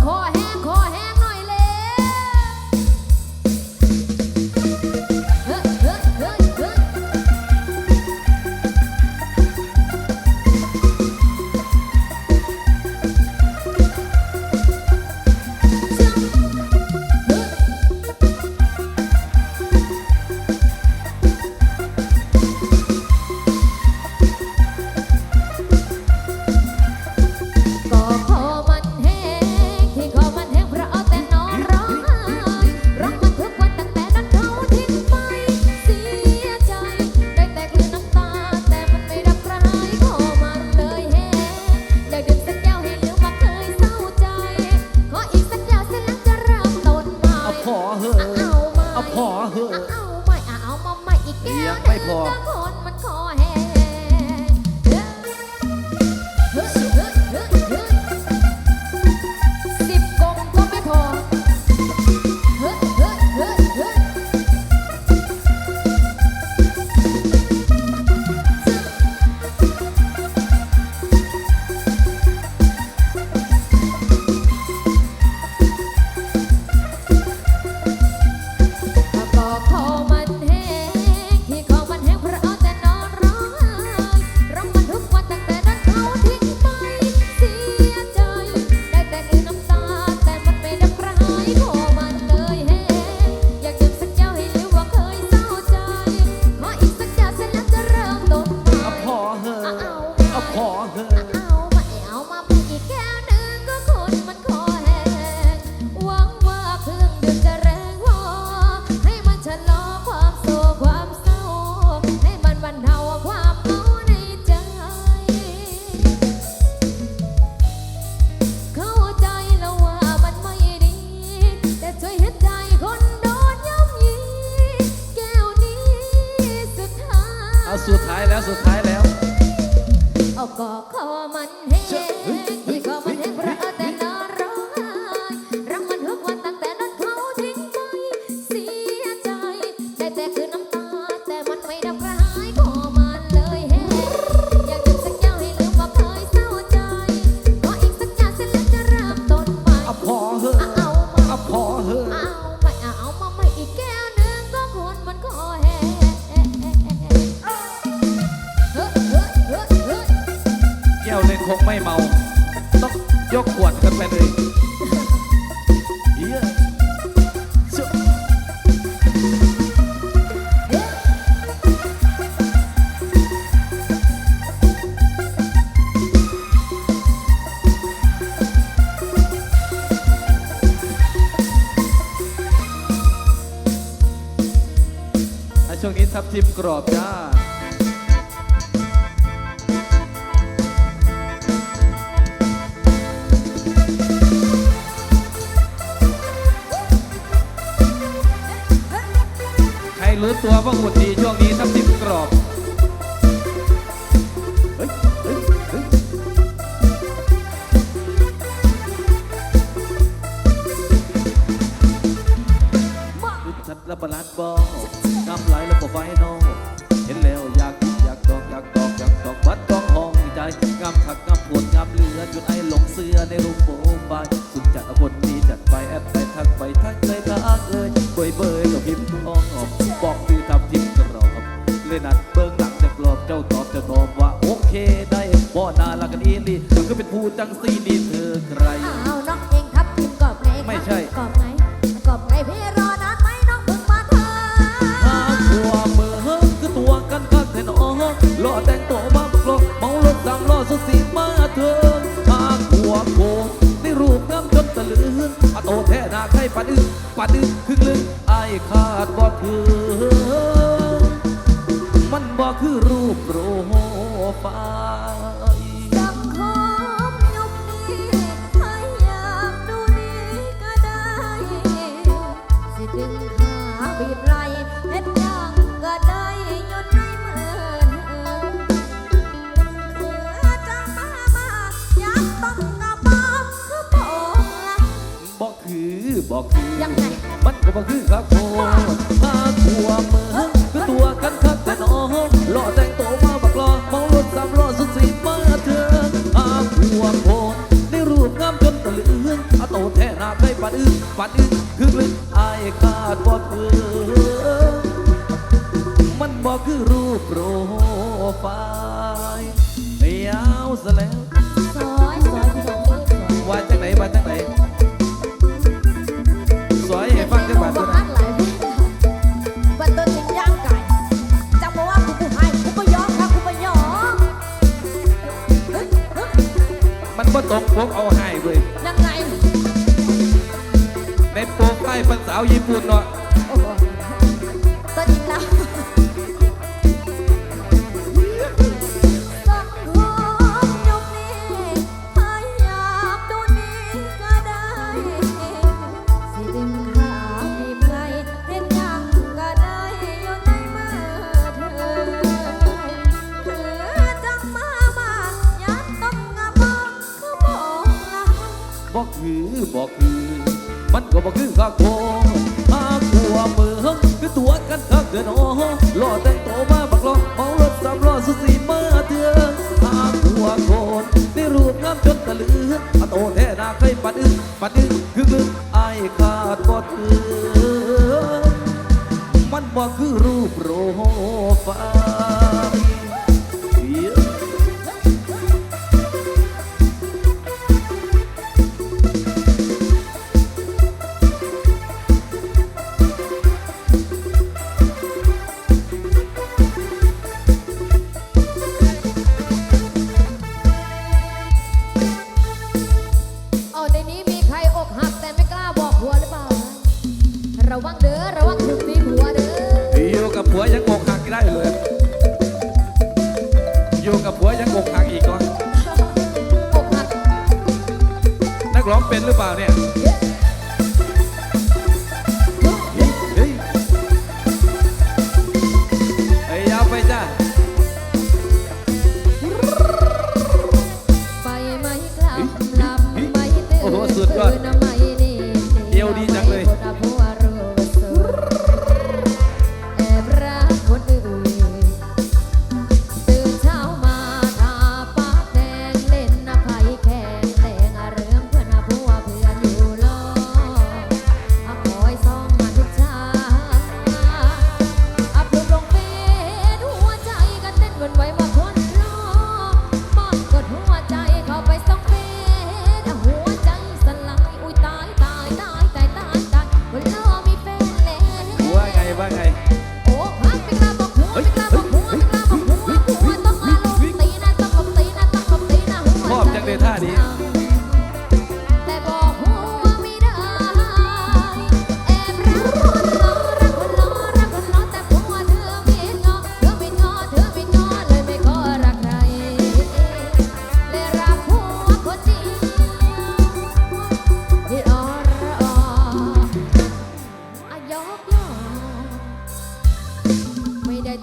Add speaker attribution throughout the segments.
Speaker 1: corre. พอเหอะเอา
Speaker 2: ไม่
Speaker 1: เอามาไม่อีกแก้วยังไม่พอ เอา
Speaker 2: สุดท้ายแล้วสุดท้ายแล้ว
Speaker 1: เอาก็ขอมันให้
Speaker 2: ทับทิมกรอบจ้าใครรู้ตัวว่าหุ่ดีช่วงนี้ทับทิมกรอบ จังซีนีเธอใคร
Speaker 1: อ้าวน้องเองทับทิมกอบไง
Speaker 2: ไม่ใช่
Speaker 1: กอบไงกอบไงพี่รอนานไหมน้องเพิ่งมาเธอ
Speaker 2: หาผัวเมื่อเฮิร์คือตัวกันกันแทนอ้อรอแต่งตัวมาปลอกเมารถดังล้อสุดสีมาเธอหาผัวโกงในรูปงามจนตะลึงอาโตแท้นาใครปัดอึ้งปัดอึ้งครึ่งลึงไอ้คาดบ่ถึงมันบอกคือรูปโปรไฟล์
Speaker 1: บอกคือบอก
Speaker 2: คือ
Speaker 1: ยังไง
Speaker 2: มันก็บอกคือครับโคพาขัวเมืองก็ตัวกันครับแต่น้องล่อแต่งตมาบักรอเมารถสามล้อสุดสีมาเธอพาขัวโพนในรูปงามจนตะลึงอาโตแท่
Speaker 1: นาใกล้ปัดอึ้งปัดอึ้งคือลึกอายขาดบอ
Speaker 2: ก
Speaker 1: ต
Speaker 2: กพ
Speaker 3: กเอา
Speaker 1: ให้เว้ย
Speaker 3: ยังไง
Speaker 1: ในโปรไฟล์เป็นสาวญี่ปุ่นเนาะ
Speaker 2: บ
Speaker 3: อก
Speaker 1: คือ มันก็บอกคือข้าโกหาขัวเมืองคือตัวกันข้าเดินอ๋อล่อแต่งโตมาบักล้อเมารถสามล้อสุดสีมาเถื่อนหาขัวโกนได้รูปงามจนตะลืออโตแท้นาใครปัดอึปัดอึคือคือไอ้
Speaker 2: ขาด
Speaker 1: กอดคือ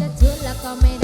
Speaker 1: จะชว
Speaker 2: นแล้วก็ไม่ได้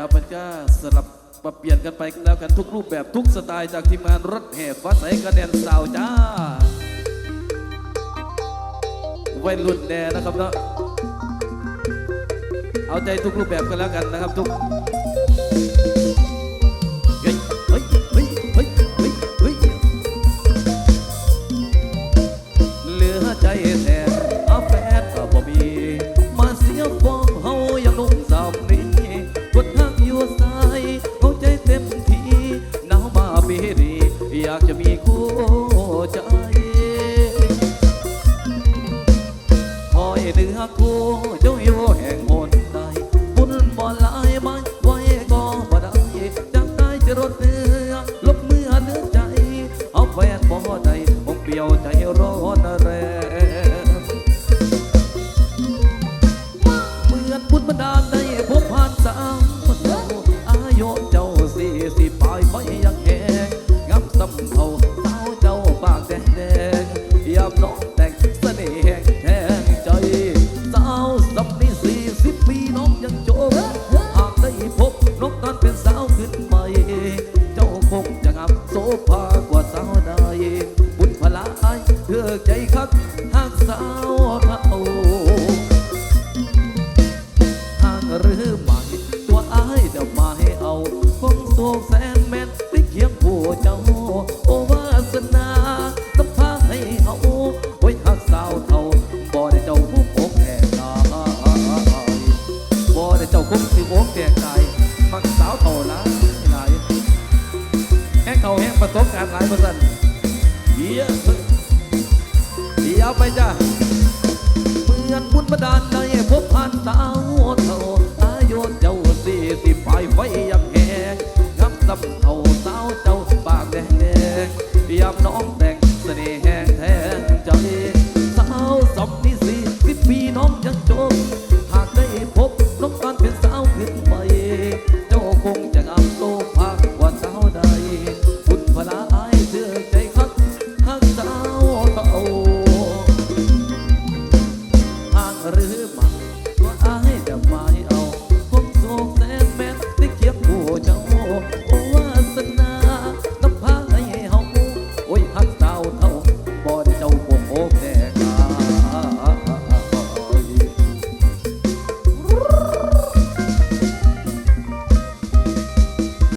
Speaker 2: าวมันก็สลับปรับเปลี่ยนกันไปแล้วกันทุกรูปแบบทุกสไตล์จากทีมงานรถแห่ฟ้าใสกระเด็นสาวจ้าวัยรุ่นแน่นะครับเนาะเอาใจทุกรูปแบบกันแล้วกันนะครับทุก เจ้าอยู่แห่งหนใดบุญบ่หลายไม้ไว้ก็บ่ได้จังได้จะรถเรือลบเมื่อเนื้อใจ เอาแฟนบ่ได้ผมเปรียวใจร้อนแรงเหมือนบุญบันดาลได้พบผ่านสาวเจ้าอายุเจ้าสี่สิบปลายไฟยังแหงงับสำเภาสาเจ้าปากแดง